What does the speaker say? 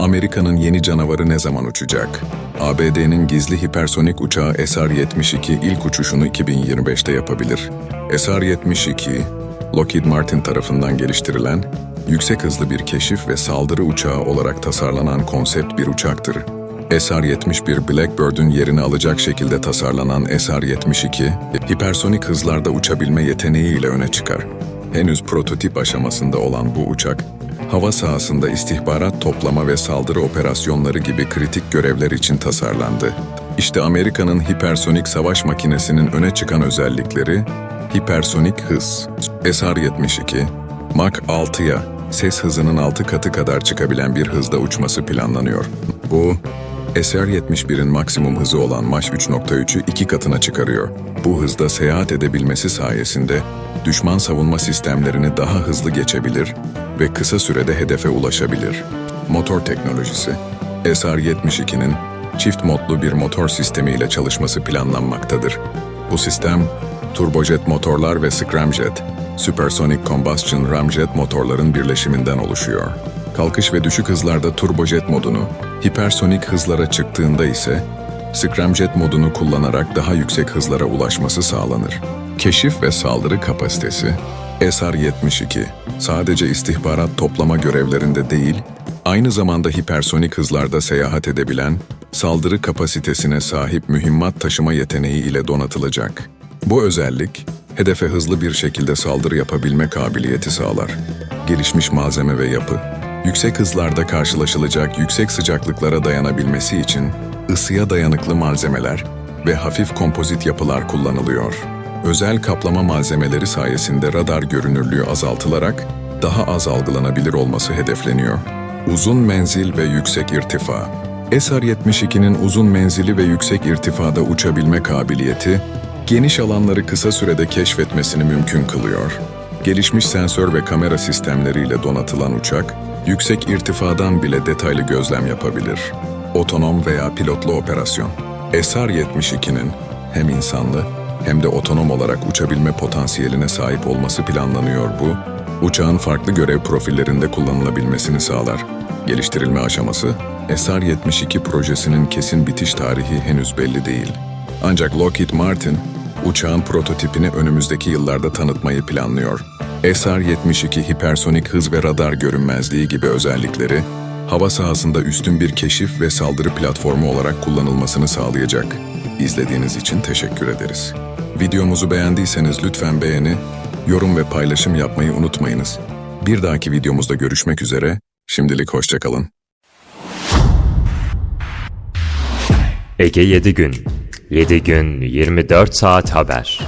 Amerika'nın yeni canavarı ne zaman uçacak? ABD'nin gizli hipersonik uçağı SR-72 ilk uçuşunu 2025'te yapabilir. SR-72, Lockheed Martin tarafından geliştirilen, yüksek hızlı bir keşif ve saldırı uçağı olarak tasarlanan konsept bir uçaktır. SR-71 Blackbird'ün yerini alacak şekilde tasarlanan SR-72, hipersonik hızlarda uçabilme yeteneğiyle öne çıkar. Henüz prototip aşamasında olan bu uçak, hava sahasında istihbarat toplama ve saldırı operasyonları gibi kritik görevler için tasarlandı. İşte Amerika'nın hipersonik savaş makinesinin öne çıkan özellikleri, hipersonik hız, SR-72, Mach 6'ya ses hızının 6 katı kadar çıkabilen bir hızda uçması planlanıyor. Bu, SR-71'in maksimum hızı olan Mach 3.3'ü iki katına çıkarıyor. Bu hızda seyahat edebilmesi sayesinde düşman savunma sistemlerini daha hızlı geçebilir ve kısa sürede hedefe ulaşabilir. Motor teknolojisi SR-72'nin çift modlu bir motor sistemi ile çalışması planlanmaktadır. Bu sistem, turbojet motorlar ve scramjet, supersonic combustion ramjet motorların birleşiminden oluşuyor. Kalkış ve düşük hızlarda turbojet modunu, hipersonik hızlara çıktığında ise scramjet modunu kullanarak daha yüksek hızlara ulaşması sağlanır. Keşif ve saldırı kapasitesi SR-72 sadece istihbarat toplama görevlerinde değil, aynı zamanda hipersonik hızlarda seyahat edebilen, saldırı kapasitesine sahip mühimmat taşıma yeteneği ile donatılacak. Bu özellik, hedefe hızlı bir şekilde saldırı yapabilme kabiliyeti sağlar. Gelişmiş malzeme ve yapı, yüksek hızlarda karşılaşılacak yüksek sıcaklıklara dayanabilmesi için ısıya dayanıklı malzemeler ve hafif kompozit yapılar kullanılıyor. Özel kaplama malzemeleri sayesinde radar görünürlüğü azaltılarak daha az algılanabilir olması hedefleniyor. Uzun menzil ve yüksek irtifa SR-72'nin uzun menzili ve yüksek irtifada uçabilme kabiliyeti, geniş alanları kısa sürede keşfetmesini mümkün kılıyor. Gelişmiş sensör ve kamera sistemleriyle donatılan uçak, yüksek irtifadan bile detaylı gözlem yapabilir. Otonom veya pilotlu operasyon. SR-72'nin hem insanlı hem de otonom olarak uçabilme potansiyeline sahip olması planlanıyor bu, uçağın farklı görev profillerinde kullanılabilmesini sağlar. Geliştirilme aşaması, SR-72 projesinin kesin bitiş tarihi henüz belli değil. Ancak Lockheed Martin, uçağın prototipini önümüzdeki yıllarda tanıtmayı planlıyor. SR-72 hipersonik hız ve radar görünmezliği gibi özellikleri, hava sahasında üstün bir keşif ve saldırı platformu olarak kullanılmasını sağlayacak. İzlediğiniz için teşekkür ederiz. Videomuzu beğendiyseniz lütfen beğeni, yorum ve paylaşım yapmayı unutmayınız. Bir dahaki videomuzda görüşmek üzere, şimdilik hoşçakalın. Ege 7 gün. 7 gün 24 saat haber.